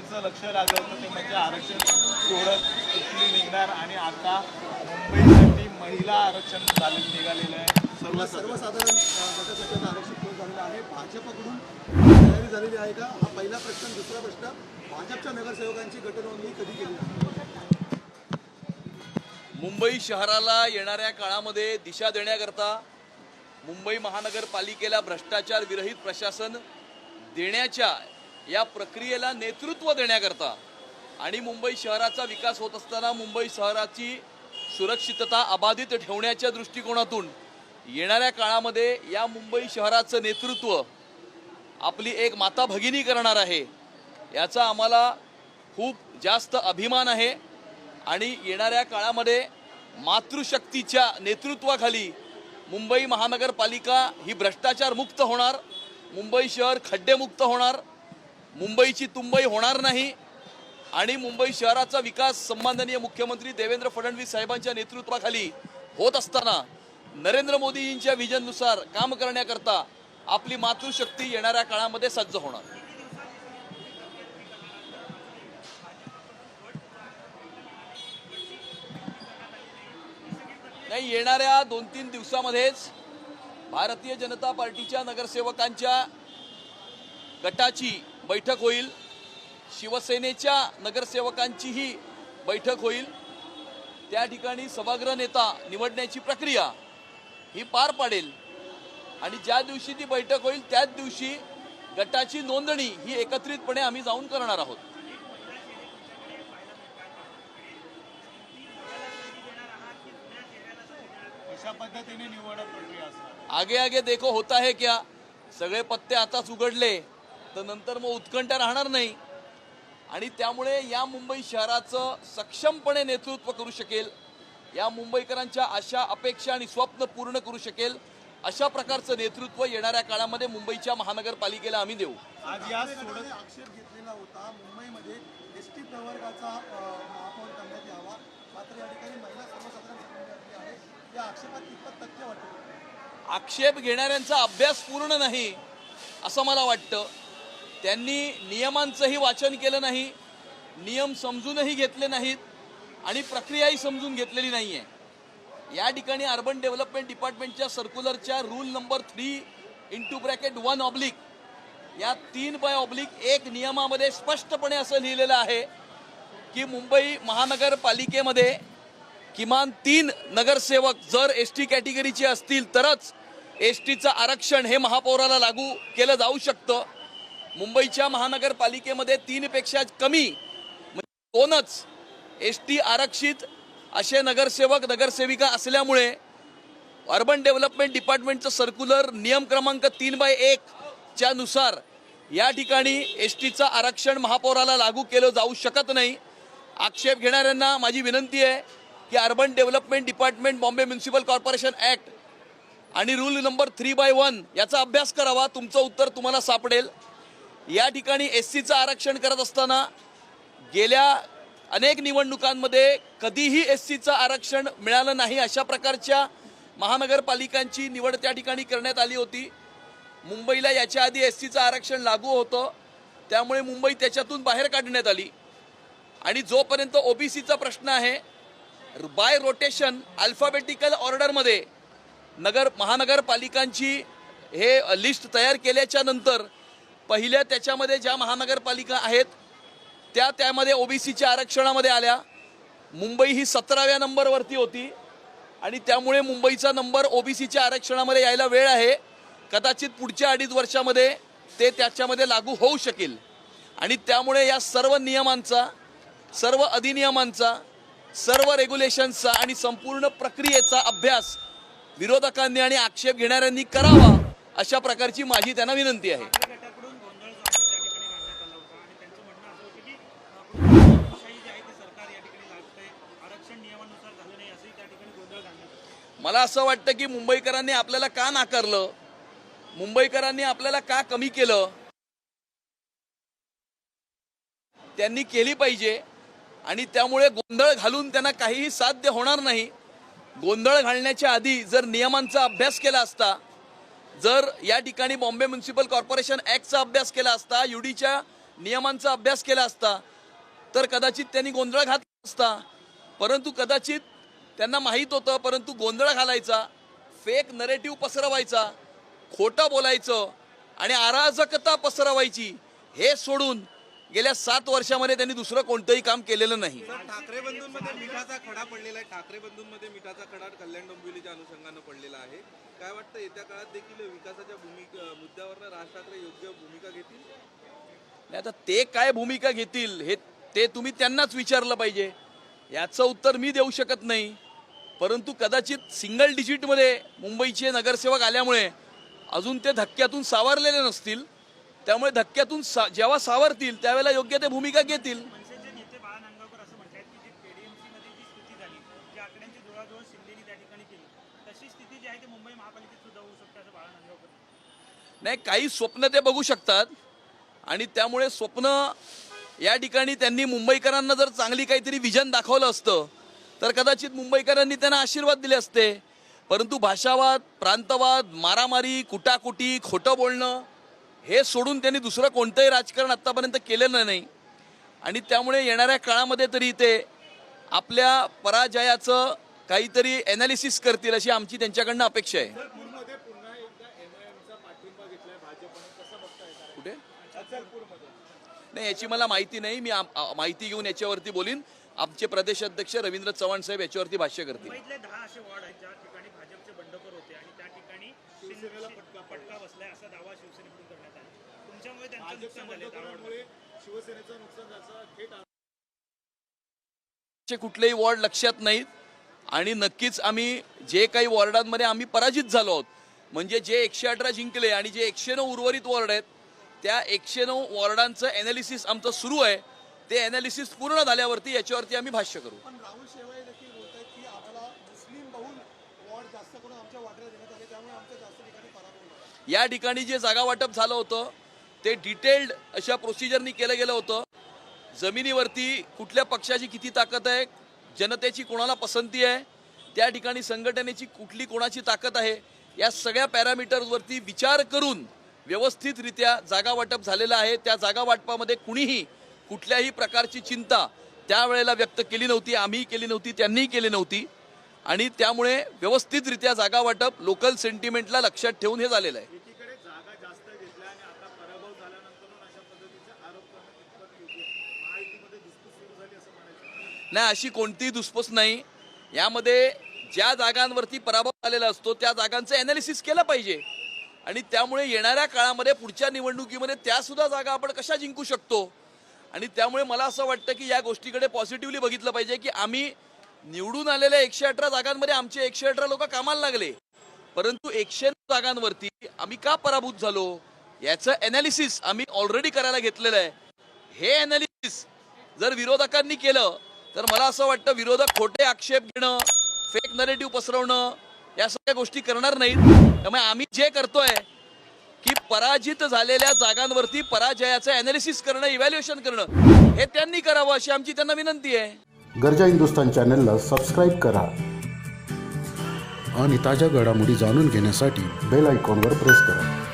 सगळ्यांचं लक्ष लागलं होतं ते म्हणजे आरक्षण सोडत कुठली निघणार आणि आता मुंबईसाठी महिला आरक्षण चालत निघालेलं आहे. सर्व सर्वसाधारण. गटासाठी आरक्षण झालेलं आहे. भाजपकडून तयारी झालेली आहे का? हा पहिला प्रश्न दुसरा प्रश्न भाजपच्या नगरसेवकांची गटनोंदणी कधी केली जाणार? मुंबई शहराला येणाऱ्या काळामध्ये दिशा देण्याकरता मुंबई महानगरपालिकेला भ्रष्टाचार विरहित प्रशासन देण्याच्या या प्रक्रियेला नेतृत्व देण्याकरता आणि मुंबई शहराचा विकास होत असताना मुंबई शहराची सुरक्षितता अबाधित ठेवण्याच्या दृष्टिकोनातून येणाऱ्या काळामध्ये या मुंबई शहराचं नेतृत्व आपली एक माता भगिनी करणार आहे याचा आम्हाला खूप जास्त अभिमान आहे. आणि येणाऱ्या काळामध्ये मातृशक्तीच्या नेतृत्वाखाली मुंबई महानगरपालिका ही भ्रष्टाचार मुक्त होणार मुंबई शहर खड्डेमुक्त होणार मुंबईची तुंबई होणार नाही आणि मुंबई शहराचा विकास सन्माननीय मुख्यमंत्री देवेंद्र फडणवीस साहेबांच्या नेतृत्वाखाली होत असताना नरेंद्र मोदींच्या विजननुसार काम करण्याकरता आपली मातृशक्ती येणाऱ्या काळामध्ये सज्ज होणार. नाही येणाऱ्या दोन तीन दिवसामध्येच भारतीय जनता पार्टीच्या नगरसेवकांच्या गटाची बैठक होईल. शिवसेनेच्या नगरसेवकांचीही बैठक होईल. त्या ठिकाणी सभागृह नेता निवडण्याची प्रक्रिया ही पार पाडेल. आणि ज्या दिवशी ती बैठक होईल त्याच दिवशी गटाची नोंदणी ही एकत्रितपणे आम्ही जाऊन करणार आहोत. आगे आगे देखो होता है क्या? सगळे पत्ते आताच उघडले. तर नंतर मग उत्कंठ राहणार नाही. आणि त्यामुळे या मुंबई शहराचं सक्षमपणे नेतृत्व करू शकेल. या मुंबईकरांच्या आशा अपेक्षा आणि स्वप्न पूर्ण करू शकेल. अशा प्रकारचं नेतृत्व येणाऱ्या काळामध्ये मुंबईच्या महानगरपालिकेला आम्ही देऊ. आज या सोडत आक्षेप घेतलेला होता. मुंबईमध्ये एस टी प्रवर्गाचा महापौर करण्यात यावा. मात्र या ठिकाणी महिला सर्वसाधारण आहे. या आक्षेपात कितपत तथ्य वाटतं? आक्षेप घेणाऱ्यांचा अभ्यास पूर्ण नाही असं मला वाटतं. त्यांनी नियमांचंही वाचन केलं नाही नियम समजूनही घेतले नाहीत आणि प्रक्रियाही समजून घेतलेली नाही आहे या ठिकाणी अर्बन डेव्हलपमेंट डिपार्टमेंटच्या सर्क्युलरच्या rule number three into bracket one oblique या तीन बाय ऑब्लिक एक नियमामध्ये स्पष्टपणे असं लिहिलेलं आहे की मुंबई महानगरपालिकेमध्ये किमान तीन नगरसेवक जर एस टी कॅटेगरीचे असतील तरच एस टीचं आरक्षण हे महापौराला लागू केलं जाऊ शकतं. मुंबईच्या महानगरपालिकेमध्ये तीनपेक्षा कमी म्हणजे दोनच एस टी आरक्षित असे नगरसेवक नगरसेविका असल्यामुळे अर्बन डेव्हलपमेंट डिपार्टमेंटचं सर्क्युलर नियम क्रमांक तीन बाय एकच्या नुसार या ठिकाणी एस टीचं आरक्षण महापौराला लागू केलं जाऊ शकत नाही. आक्षेप घेणाऱ्यांना माझी विनंती आहे की urban development department Bombay municipal corporation act आणि rule number three by one याचा अभ्यास करावा. तुमचं उत्तर तुम्हाला सापडेल. या ठिकाणी एस सीचं आरक्षण करत असताना गेल्या अनेक निवडणुकांमध्ये कधीही एस सीचं आरक्षण मिळालं नाही. अशा प्रकारच्या महानगरपालिकांची निवड त्या ठिकाणी करण्यात आली होती. मुंबईला याच्या आधी एस सीचं आरक्षण लागू होतं. त्यामुळे मुंबई त्याच्यातून बाहेर काढण्यात आली. आणि जोपर्यंत ओबीसीचा प्रश्न आहे बाय रोटेशन अल्फाबेटिकल ऑर्डरमध्ये नगर महानगरपालिकांची हे लिस्ट तयार केल्याच्यानंतर पहिल्या त्याच्यामध्ये ज्या महानगरपालिका आहेत त्या त्यामध्ये ओबीसीच्या आरक्षणामध्ये आल्या. मुंबई ही सतराव्या नंबरवरती होती आणि त्यामुळे मुंबईचा नंबर ओबीसीच्या आरक्षणामध्ये यायला वेळ आहे. कदाचित पुढच्या अडीच वर्षामध्ये ते त्याच्यामध्ये लागू होऊ शकेल. आणि त्यामुळे या सर्व नियमांचा सर्व अधिनियमांचा सर्व रेग्युलेशन्सचा आणि संपूर्ण प्रक्रियेचा अभ्यास विरोधकांनी आणि आक्षेप घेणाऱ्यांनी करावा अशा प्रकारची माझी त्यांना विनंती आहे गटाकडून गोंधळ जो आहे त्या ठिकाणी घालण्यात आला होता आणि त्यांचं म्हणणं असं होतं की अ, लोकशाही जी आहे ती सरकार या ठिकाणी लागतंय आरक्षण नियमानुसार झालं नाही असंही त्या ठिकाणी गोंधळ घालण्यात आला मला असं वाटतं की मुंबईकरांनी आपल्याला का नाकारलं? मुंबईकरांनी आपल्याला का कमी केलं? त्यांनी केली पाहिजे. आणि त्यामुळे गोंधळ घालून त्यांना काहीही साध्य होणार नाही. गोंधळ घालण्याच्या आधी जर नियमांचा अभ्यास केला असता जर या ठिकाणी बॉम्बे म्युन्सिपल कॉर्पोरेशन ॲक्टचा अभ्यास केला असता युडीच्या नियमांचा अभ्यास केला असता तर कदाचित त्यांनी गोंधळ घातला असता. परंतु कदाचित त्यांना माहीत होतं परंतु गोंधळ घालायचा फेक नरेटिव्ह पसरवायचा खोटं बोलायचं आणि अराजकता पसरवायची हे सोडून गेल्या सात वर्षामध्ये त्यांनी दुसरं कोणतंही काम केलेलं नाही. ठाकरे बंधूंमध्ये मिठाचा खडा पडलेला आहे. ठाकरे बंधूंमध्ये मिठाचा खडा कल्याण डोंबिवलीच्या अनुषंगानं पडलेला आहे. काय वाटतं येत्या काळात देखील विकासाच्या भूमिका मुद्द्यावर राज ठाकरे योग्य भूमिका घेतील? नाही आता ते काय भूमिका घेतील हे ते तुम्ही त्यांनाच विचारलं पाहिजे. याचं उत्तर मी देऊ शकत नाही. परंतु कदाचित सिंगल डिजिटमध्ये मुंबईचे नगरसेवक आल्यामुळे अजून ते धक्क्यातून सावरलेले नसतील. त्यामुळे धक्क्यातून सा जेव्हा सावरतील त्यावेळेला योग्य ते भूमिका घेतील. नाही काही स्वप्न ते बघू शकतात. आणि त्यामुळे स्वप्न या ठिकाणी त्यांनी मुंबईकरांना जर चांगली काहीतरी विजन दाखवलं असतं तर कदाचित मुंबईकरांनी त्यांना आशीर्वाद दिले असते. परंतु भाषावाद प्रांतवाद मारामारी कुटाकुटी खोटं बोलणं हे सोडून त्यांनी दुसरं कोणतंही राजकारण आत्तापर्यंत केलेलं नाही. आणि त्यामुळे येणाऱ्या काळामध्ये तरी ते आपल्या पराजयाचं काहीतरी एनालिसिस करतील अशी आमची त्यांच्याकडनं अपेक्षा आहे. कुठे? नाही याची मला माहिती नाही. मी माहिती घेऊन याच्यावरती बोलीन. आमचे प्रदेश अध्यक्ष रवींद्र चव्हाण साहेब याच्यावरती भाष्य करतील. मुंबईतले दहा असे वॉर्ड आहेत ज्या ठिकाणी भाजपचे बंडखोर होते आणि त्या ठिकाणी शिवसेनेला फटका फटका बसलाय असा दावा शिवसेनेकडून करण्यात आला. तुमच्यामुळे त्यांचं भाजपच्या नुकसान झालंय दहा वॉर्ड बंडखोरांमुळे शिवसेनेचं नुकसान झालं थेट चे कुठलेही वॉर्ड लक्षात नाहीत आणि नक्कीच आम्ही जे काही वॉर्डांमध्ये आम्ही पराजित झालो आहोत म्हणजे जे एकशे अठरा जिंकले आणि जे एकशे नऊ उर्वरित वॉर्ड आहेत त्या एकशे नऊ वॉर्डांचं एनालिसिस आमचं सुरू आहे. ते एनालिसिस पूर्ण झाल्यावरती याच्यावरती आम्ही भाष्य करू. पण राहुल शेवाळे देखील बोलत आहेत की आम्हाला मुस्लिम बहुल वॉर्ड जास्त करून आमच्या वाट्याला देण्यात आले त्यामुळे आमच्या जास्त ठिकाणी पराभव झाला. या ठिकाणी जे जागा वाटप झालं होतं ते डिटेल्ड अशा प्रोसिजरनी केलं गेलं होतं. जमिनीवरती कुठल्या पक्षाची किती ताकद आहे जनतेची कोणाला पसंती आहे त्या ठिकाणी संघटनेची कुठली कोणाची ताकद आहे या सगळ्या पॅरामीटर्सवरती विचार करून व्यवस्थितरित्या जागा वाटप झालेलं आहे. त्या जागा वाटपामध्ये कुणीही कुठल्याही प्रकारची चिंता त्यावेळेला व्यक्त केली नव्हती आम्ही केली नव्हती त्यांनीही केली नव्हती. आणि त्यामुळे व्यवस्थितरित्या जागा वाटप लोकल सेंटिमेंटला लक्षात ठेवून हे झालेलं आहे. नाही अशी कोणतीही दुसपूस नाही. यामध्ये ज्या जागांवरती पराभव झालेला असतो त्या जागांचं एनालिसिस केलं पाहिजे. आणि त्यामुळे येणाऱ्या काळामध्ये पुढच्या निवडणुकीमध्ये त्या सुद्धा जागा आपण कशा जिंकू शकतो? आणि त्यामुळे मला असं वाटतं की या गोष्टीकडे पॉझिटिव्हली बघितलं पाहिजे की आम्ही निवडून आलेल्या एकशे अठरा जागांमध्ये आमचे एकशे अठरा लोक कामाला लागले. परंतु एकशे नऊ जागांवरती आम्ही का पराभूत झालो? याचं अनालिसिस आम्ही ऑलरेडी करायला घेतलेलं आहे. हे अनालिसिस जर विरोधकांनी केलं तर मला असं वाटतं विरोधक खोटे आक्षेप घेणं फेक नरेटिव्ह पसरवणं या सगळ्या गोष्टी करणार नाहीत. त्यामुळे आम्ही जे करतोय पराजित झालेल्या जागांवरती पराजयाचं अनालिसिस करणं इव्हॅल्युएशन करणं हे त्यांनी करावं अशी आमची त्यांना विनंती आहे. गरजा हिंदुस्तान चॅनलला सबस्क्राईब करा आणि ताज्या घडामोडी जाणून घेण्यासाठी बेल आयकॉनवर प्रेस करा.